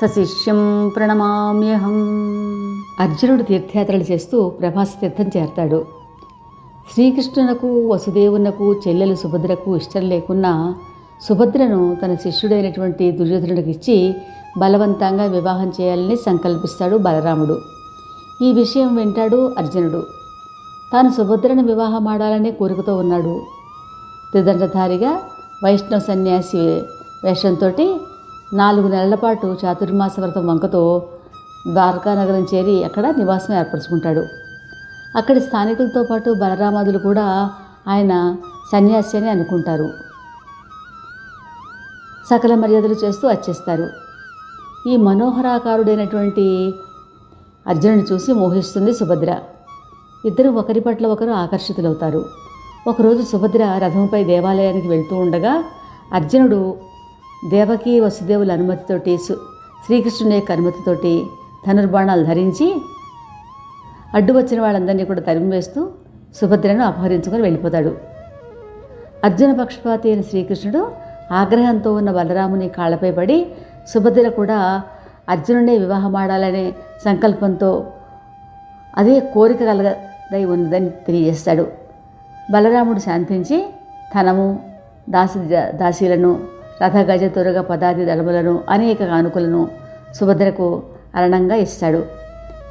సశిష్యం ప్రణమామ్యహం. అర్జునుడు తీర్థయాత్రలు చేస్తూ ప్రభాస్ తీర్థం చేరతాడు. శ్రీకృష్ణునకు వసుదేవునకు చెల్లెలు సుభద్రకు ఇష్టం లేకున్నా సుభద్రను తన శిష్యుడైనటువంటి దుర్యోధనుడికి ఇచ్చి బలవంతంగా వివాహం చేయాలని సంకల్పిస్తాడు బలరాముడు. ఈ విషయం వింటాడు అర్జునుడు. తాను సుభద్రను వివాహం ఆడాలనే కోరికతో ఉన్నాడు. త్రిదండధారిగా వైష్ణవ సన్యాసి వేషంతో నాలుగు నెలల పాటు చాతుర్మాస వ్రతం వంకతో ద్వారకా నగరం చేరి అక్కడ నివాసం ఏర్పరచుకుంటాడు. అక్కడి స్థానికులతో పాటు బలరామాదులు కూడా ఆయన సన్యాసి అని అనుకుంటారు. సకల మర్యాదలు చేస్తూ వచ్చేస్తారు ఈ మనోహరాకారుడైనటువంటి అర్జునుని చూసి మోహిస్తుంది సుభద్ర. ఇద్దరు ఒకరి పట్ల ఒకరు ఆకర్షితులవుతారు. ఒకరోజు సుభద్ర రథంపై దేవాలయానికి వెళ్తూ ఉండగా అర్జునుడు దేవకి వసుదేవుల అనుమతితోటి శ్రీకృష్ణుని యొక్క అనుమతితోటి ధనుర్బాణాలు ధరించి అడ్డు వచ్చిన వాళ్ళందరినీ కూడా తరిమివేస్తూ సుభద్రను అపహరించుకొని వెళ్ళిపోతాడు. అర్జున పక్షపాతి అయిన శ్రీకృష్ణుడు ఆగ్రహంతో ఉన్న బలరాముని కాళ్ళపై పడి సుభద్ర కూడా అర్జునుడే వివాహమాడాలనే సంకల్పంతో అదే కోరిక కలగదై ఉన్నదని తెలియజేస్తాడు. బలరాముడు శాంతించి తనము దాసి దాసీలను రథగజ తురగ పదాది దళములను అనేక కానుకలను సుభద్రకు అరణంగా ఇస్తాడు.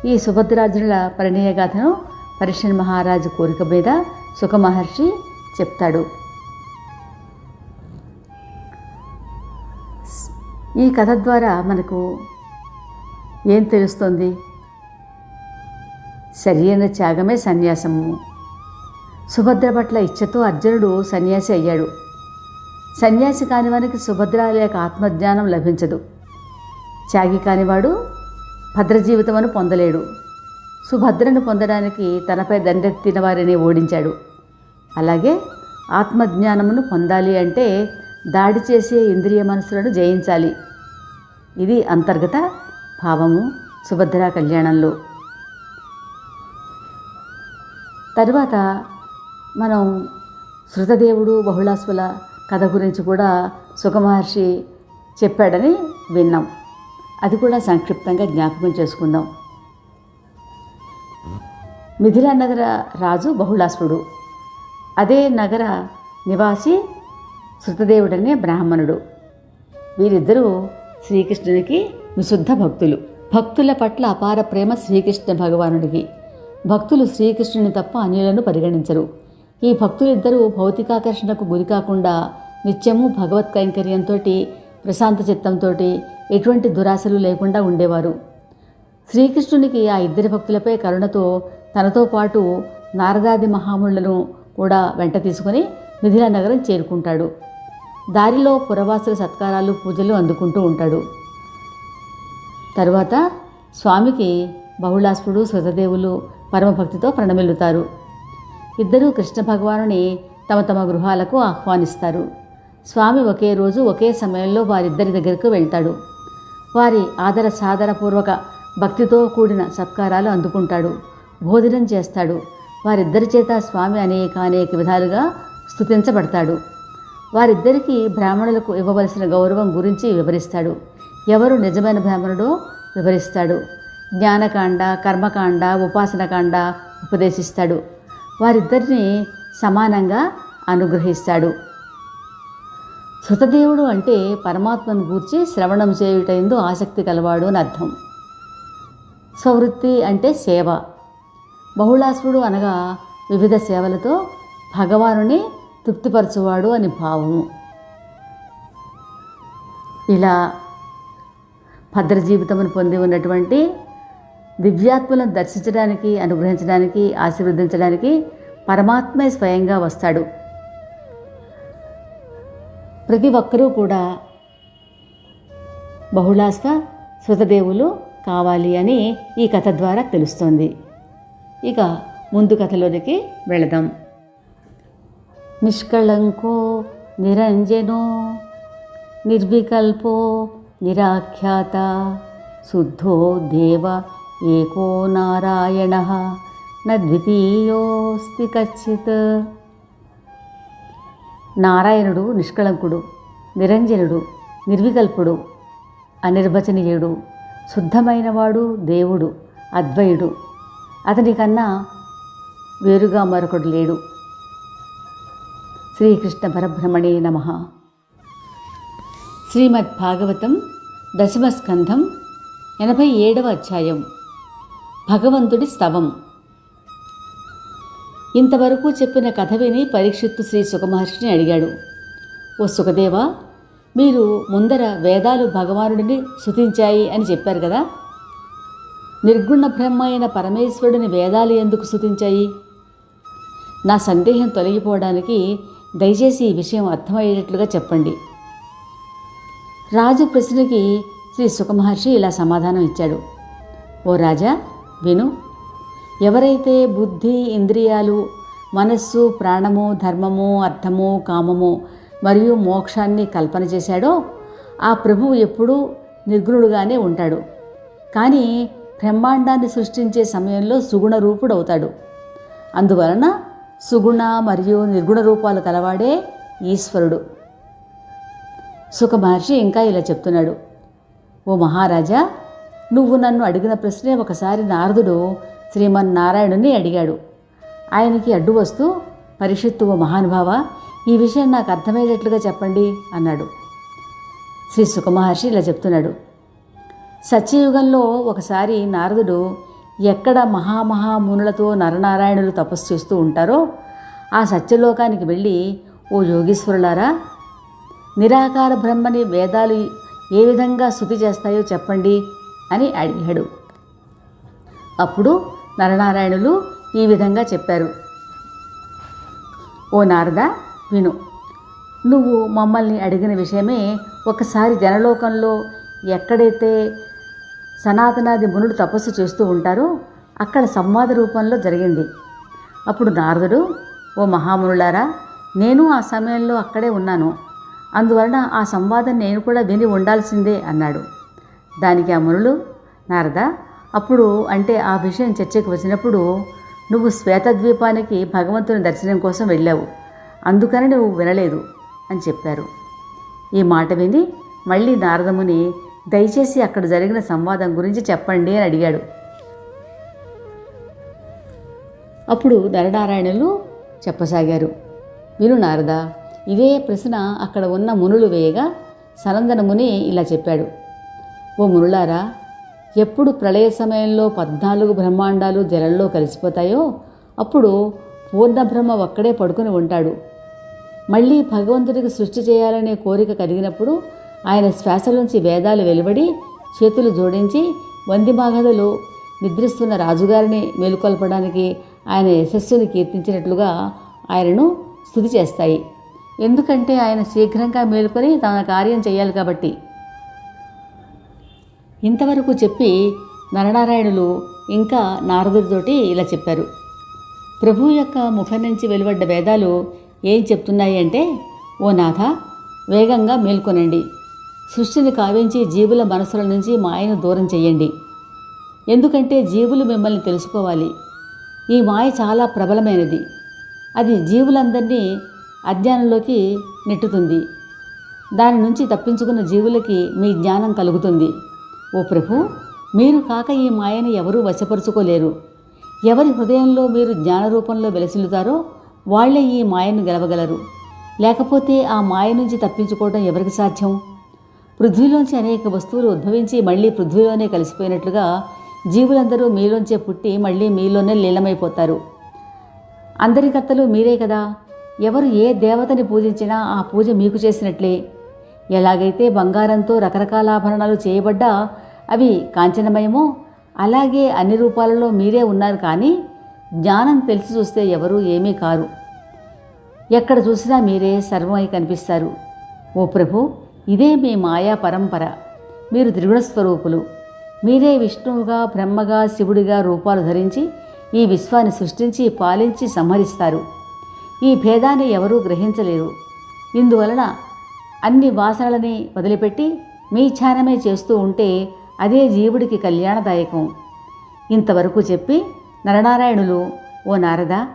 ఈ సుభద్రార్జునుల పరిణయగాథను పరిషన్ మహారాజు కోరిక మీద సుఖ మహర్షి చెప్తాడు. ఈ కథ ద్వారా మనకు ఏం తెలుస్తుంది? సరియైన త్యాగమే సన్యాసము. సుభద్ర పట్ల ఇచ్చతో అర్జునుడు సన్యాసి అయ్యాడు. సన్యాసి కానివానికి సుభద్ర లేక ఆత్మజ్ఞానం లభించదు. త్యాగి కానివాడు భద్రజీవితమును పొందలేడు. సుభద్రను పొందడానికి తనపై దండెత్తిన వారిని ఓడించాడు. అలాగే ఆత్మజ్ఞానమును పొందాలి అంటే దాడి చేసే ఇంద్రియ మనసులను జయించాలి. ఇది అంతర్గత భావము సుభద్ర కళ్యాణంలో. తరువాత మనం శృతదేవుడు బహుళాసుల కథ గురించి కూడా సుఖమహర్షి చెప్పాడని విన్నాం. అది కూడా సంక్షిప్తంగా జ్ఞాపకం చేసుకుందాం. మిథిలా నగర రాజు బహుళాసుడు అదే నగర నివాసి శృతదేవుడనే బ్రాహ్మణుడు. వీరిద్దరూ శ్రీకృష్ణునికి విశుద్ధ భక్తులు. భక్తుల పట్ల అపార ప్రేమ శ్రీకృష్ణ భగవానుడికి. భక్తులు శ్రీకృష్ణుని తప్ప అన్యులను పరిగణించరు. ఈ భక్తులిద్దరూ భౌతికాకర్షణకు గురి కాకుండా నిత్యము భగవత్ కైంకర్యంతో ప్రశాంత చిత్తంతో ఎటువంటి దురాశలు లేకుండా ఉండేవారు. శ్రీకృష్ణునికి ఆ ఇద్దరి భక్తులపై కరుణతో తనతో పాటు నారదాది మహాములను కూడా వెంట తీసుకుని మిథిలా నగరం చేరుకుంటాడు. దారిలో పురవాసుల సత్కారాలు పూజలు అందుకుంటూ ఉంటాడు. తరువాత స్వామికి బహుళాస్పుడు శృతదేవులు పరమభక్తితో ప్రణమిల్లుతారు. ఇద్దరూ కృష్ణ భగవానుని తమ తమ గృహాలకు ఆహ్వానిస్తారు. స్వామి ఒకే రోజు ఒకే సమయంలో వారిద్దరి దగ్గరకు వెళ్తాడు. వారి ఆదర సాదరపూర్వక భక్తితో కూడిన సత్కారాలు అందుకుంటాడు. భోజనం చేస్తాడు. వారిద్దరి చేత స్వామి అనేక అనేక విధాలుగా స్థుతించబడతాడు వారిద్దరికీ బ్రాహ్మణులకు ఇవ్వవలసిన గౌరవం గురించి వివరిస్తాడు. ఎవరు నిజమైన బ్రాహ్మణుడో వివరిస్తాడు. జ్ఞానకాండ కర్మకాండ ఉపాసనకాండ ఉపదేశిస్తాడు. వారిద్దరిని సమానంగా అనుగ్రహిస్తాడు. శృతదేవుడు అంటే పరమాత్మను గూర్చి శ్రవణం చేయుటందు ఆసక్తి కలవాడు అని అర్థం. స్వవృత్తి అంటే సేవ. బహుళాసుడు అనగా వివిధ సేవలతో భగవానుని తృప్తిపరచువాడు అని భావము. ఇలా భద్ర జీవితమును పొంది ఉన్నటువంటి దివ్యాత్మలను దర్శించడానికి అనుగ్రహించడానికి ఆశీర్వదించడానికి పరమాత్మే స్వయంగా వస్తాడు. ప్రతి ఒక్కరూ కూడా బహుళాస్వ శృతదేవులు కావాలి అని ఈ కథ ద్వారా తెలుస్తోంది. ఇక ముందు కథలోనికి వెళదాం. నిష్కళంకో నిరంజనో నిర్వికల్పో నిరాఖ్యాత శుద్ధో దేవ ఏకో నారాయణ ద్వితీయోస్తి కచ్చిత్ నారాయణుడు నిష్కళంకుడు నిరంజనుడు నిర్వికల్పుడు అనిర్వచనీయుడు శుద్ధమైనవాడు దేవుడు అద్వయుడు అతని కన్నా వేరుగా మరొకడు లేడు. శ్రీకృష్ణ పరబ్రహ్మణే నమ. శ్రీమద్ భాగవతం దశమస్కంధం ఎనభై ఏడవ అధ్యాయం. భగవంతుడి స్తవం. ఇంతవరకు చెప్పిన కథ విని పరీక్షిత్తు శ్రీ సుఖమహర్షిని అడిగాడు. ఓ సుఖదేవా మీరు ముందర వేదాలు భగవానుడిని శుతించాయి అని చెప్పారు కదా. నిర్గుణ బ్రహ్మ అయిన పరమేశ్వరుడిని వేదాలు ఎందుకు శుతించాయి? నా సందేహం తొలగిపోవడానికి దయచేసి ఈ విషయం అర్థమయ్యేటట్లుగా చెప్పండి. రాజు ప్రశ్నకి శ్రీ సుఖమహర్షి ఇలా సమాధానం ఇచ్చాడు. ఓ రాజా విను. ఎవరైతే బుద్ధి ఇంద్రియాలు మనస్సు ప్రాణము ధర్మము అర్థము కామము మరియు మోక్షాన్ని కల్పన చేశాడో ఆ ప్రభువు ఎప్పుడూ నిర్గుణుడుగానే ఉంటాడు. కానీ బ్రహ్మాండాన్ని సృష్టించే సమయంలో సుగుణ రూపుడవుతాడు అందువలన సుగుణ మరియు నిర్గుణ రూపాలు కలవాడే ఈశ్వరుడు. సుఖ మహర్షి ఇంకా ఇలా చెప్తున్నాడు. ఓ మహారాజా నువ్వు నన్ను అడిగిన ప్రశ్నే ఒకసారి నారదుడు శ్రీమన్నారాయణుని అడిగాడు. ఆయనకి అడ్డు వస్తూ పరిషత్తు ఓ మహానుభావ ఈ విషయం నాకు అర్థమయ్యేటట్లుగా చెప్పండి అన్నాడు. శ్రీ సుఖమహర్షి ఇలా చెప్తున్నాడు. సత్యయుగంలో ఒకసారి నారదుడు ఎక్కడ మహామహామునులతో నరనారాయణులు తపస్సు చేస్తూ ఉంటారో ఆ సత్యలోకానికి వెళ్ళి ఓ యోగీశ్వరులారా నిరాకార బ్రహ్మని వేదాలు ఏ విధంగా శృతి చేస్తాయో చెప్పండి అని అడిగాడు. అప్పుడు నరనారాయణులు ఈ విధంగా చెప్పారు. ఓ నారద విను. నువ్వు మమ్మల్ని అడిగిన విషయమే ఒకసారి జనలోకంలో ఎక్కడైతే సనాతనాది మునులు తపస్సు చేస్తూ ఉంటారో అక్కడ సంవాద రూపంలో జరిగింది. అప్పుడు నారదుడు ఓ మహామునులారా నేను ఆ సమయంలో అక్కడే ఉన్నాను. అందువలన ఆ సంవాదం నేను కూడా విని ఉండాల్సిందే అన్నాడు. దానికి ఆ మునులు నారద అప్పుడు అంటే ఆ విషయం చర్చకు వచ్చినప్పుడు నువ్వు శ్వేతద్వీపానికి భగవంతుని దర్శనం కోసం వెళ్ళావు. అందుకని నువ్వు వినలేదు అని చెప్పారు. ఈ మాట విని మళ్ళీ నారదముని దయచేసి అక్కడ జరిగిన సంవాదం గురించి చెప్పండి అని అడిగాడు. అప్పుడు నరనారాయణులు చెప్పసాగారు. విను నారద ఇదే ప్రశ్న అక్కడ ఉన్న మునులు వేయగా సనందన ముని ఇలా చెప్పాడు. ఓ మునులారా ఎప్పుడు ప్రళయ సమయంలో పద్నాలుగు బ్రహ్మాండాలు జలంలో కలిసిపోతాయో అప్పుడు పూర్ణబ్రహ్మ ఒక్కడే పడుకుని ఉంటాడు. మళ్ళీ భగవంతుడికి సృష్టి చేయాలనే కోరిక కలిగినప్పుడు ఆయన శ్వాస నుంచి వేదాలు వెలువడి చేతులు జోడించి వందిమాగధలు నిద్రిస్తున్న రాజుగారిని మేలుకొల్పడానికి ఆయన యశస్సుని కీర్తించినట్లుగా ఆయనను స్థుతి చేస్తాయి. ఎందుకంటే ఆయన శీఘ్రంగా మేలుకొని తన కార్యం చేయాలి కాబట్టి. ఇంతవరకు చెప్పి నరనారాయణులు ఇంకా నారదుడితోటి ఇలా చెప్పారు. ప్రభు యొక్క ముఖం నుంచి వెలువడ్డ వేదాలు ఏం చెప్తున్నాయి అంటే ఓ నాథ వేగంగా మేల్కొనండి. సృష్టిని కావించి జీవుల మనసుల నుంచి మాయను దూరం చేయండి ఎందుకంటే జీవులు మిమ్మల్ని తెలుసుకోవాలి. ఈ మాయ చాలా ప్రబలమైనది. అది జీవులందరినీ అజ్ఞానంలోకి నెట్టుతుంది. దాని నుంచి తప్పించుకున్న జీవులకి మీ జ్ఞానం కలుగుతుంది. ఓ ప్రభు మీరు కాక ఈ మాయను ఎవరూ వశపరుచుకోలేరు. ఎవరి హృదయంలో మీరు జ్ఞాన రూపంలో వెలసిల్లుతారో వాళ్ళే ఈ మాయను గెలవగలరు. లేకపోతే ఆ మాయ నుంచి తప్పించుకోవడం ఎవరికి సాధ్యం? పృథ్వీలోంచి అనేక వస్తువులు ఉద్భవించి మళ్ళీ పృథ్వీలోనే కలిసిపోయినట్లుగా జీవులందరూ మీలోంచే పుట్టి మళ్ళీ మీలోనే లీలమైపోతారు అందరి కర్తలు మీరే కదా. ఎవరు ఏ దేవతని పూజించినా ఆ పూజ మీకు చేసినట్లే. ఎలాగైతే బంగారంతో రకరకాల ఆభరణాలు చేయబడ్డా అవి కాంచనమయమో? అలాగే అన్ని రూపాలలో మీరే ఉన్నారు కానీ జ్ఞానం తెలిసి చూస్తే ఎవరూ ఏమీ కారు. ఎక్కడ చూసినా మీరే సర్వమై కనిపిస్తారు. ఓ ప్రభు ఇదే మీ మాయా పరంపర. మీరు త్రిగుణ స్వరూపులు. మీరే విష్ణువుగా బ్రహ్మగా శివుడిగా రూపాలు ధరించి ఈ విశ్వాన్ని సృష్టించి పాలించి సంహరిస్తారు. ఈ భేదాన్ని ఎవరూ గ్రహించలేరు. ఇందువలన అన్ని వాసనలని వదిలిపెట్టి మీ ధ్యానమే చేస్తూ ఉంటే అదే జీవుడికి కళ్యాణదాయకం. ఇంతవరకు చెప్పి నరనారాయణులు ఓ నారద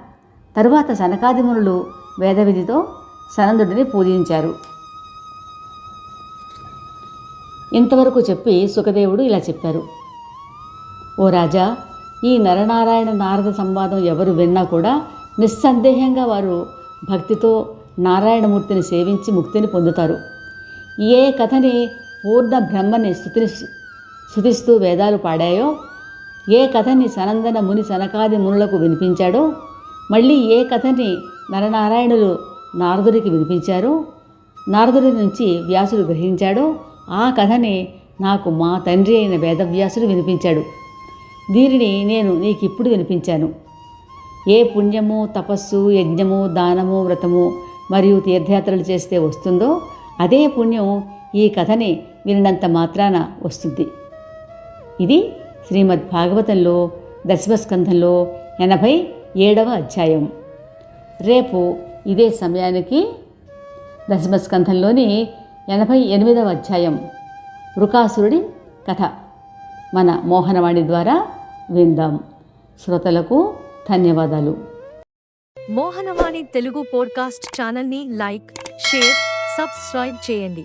తరువాత సనకాదిమునులు వేదవిధితో సనందుడిని పూజించారు. ఇంతవరకు చెప్పి సుఖదేవుడు ఇలా చెప్పారు. ఓ రాజా ఈ నరనారాయణ నారద సంవాదం ఎవరు విన్నా కూడా నిస్సందేహంగా వారు భక్తితో నారాయణమూర్తిని సేవించి ముక్తిని పొందుతారు. ఏ కథని పూర్ణ బ్రహ్మని స్థుతిని శుతిస్తూ వేదాలు పాడాయో? ఏ కథని సనందన ముని సనకాది మునులకు వినిపించాడో? మళ్ళీ ఏ కథని నరనారాయణులు నారదుడికి వినిపించారో? నారదుడి నుంచి వ్యాసుడు గ్రహించాడో? ఆ కథని నాకు మా తండ్రి అయిన వేదవ్యాసుడు వినిపించాడు. దీనిని నేను నీకు ఇప్పుడు వినిపించాను. ఏ పుణ్యము తపస్సు యజ్ఞము దానము వ్రతము మరియు తీర్థయాత్రలు చేస్తే వస్తుందో అదే పుణ్యం ఈ కథని వినంత మాత్రాన వస్తుంది. ఇది శ్రీమద్ భాగవతంలో దశమస్కంధంలో ఎనభై ఏడవ అధ్యాయం. రేపు ఇదే సమయానికి దశమస్కంధంలోని ఎనభై ఎనిమిదవ అధ్యాయం వృకాసురుడి కథ. మన మోహనవాణి ద్వారా విందాం. శ్రోతలకు ధన్యవాదాలు. మోహనవాణి తెలుగు పోడ్కాస్ట్ ఛానల్ని లైక్ షేర్ సబ్స్క్రైబ్ చేయండి.